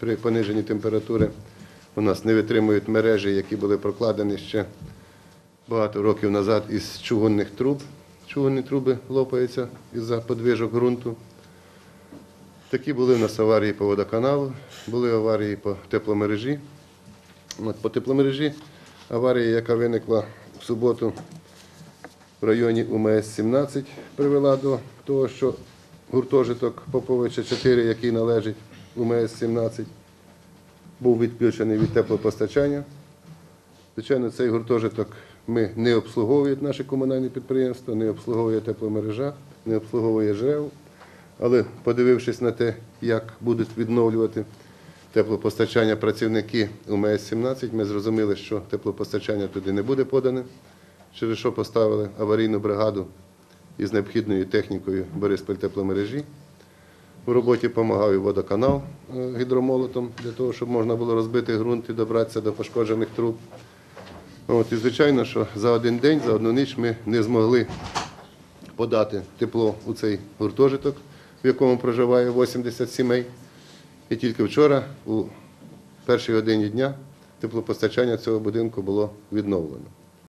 при пониженні температури у нас не витримують мережі, які були прокладені ще багато років назад із чугунних труб. Чугунні труби лопаються із-за подвижок ґрунту. Такі були у нас аварії по водоканалу, були аварії по тепломережі. От по тепломережі аварія, яка виникла в суботу в районі УМС-17, привела до того, що гуртожиток Поповича 4, який належить УМС-17, був відключений від теплопостачання. Звичайно, цей гуртожиток ми не обслуговує наше комунальне підприємство, не обслуговує тепломережа, не обслуговує ЖРЕВ. Але подивившись на те, як будуть відновлювати теплопостачання працівники УМС-17, ми зрозуміли, що теплопостачання туди не буде подане, через що поставили аварійну бригаду із необхідною технікою Бориспіль тепломережі. У роботі допомагав і водоканал е, гідромолотом для того, щоб можна було розбити ґрунт і добратися до пошкоджених труб. От, і звичайно, що за один день, за одну ніч ми не змогли подати тепло у цей гуртожиток, в якому проживає 80 сімей. І тільки вчора, у першій годині дня, теплопостачання цього будинку було відновлено.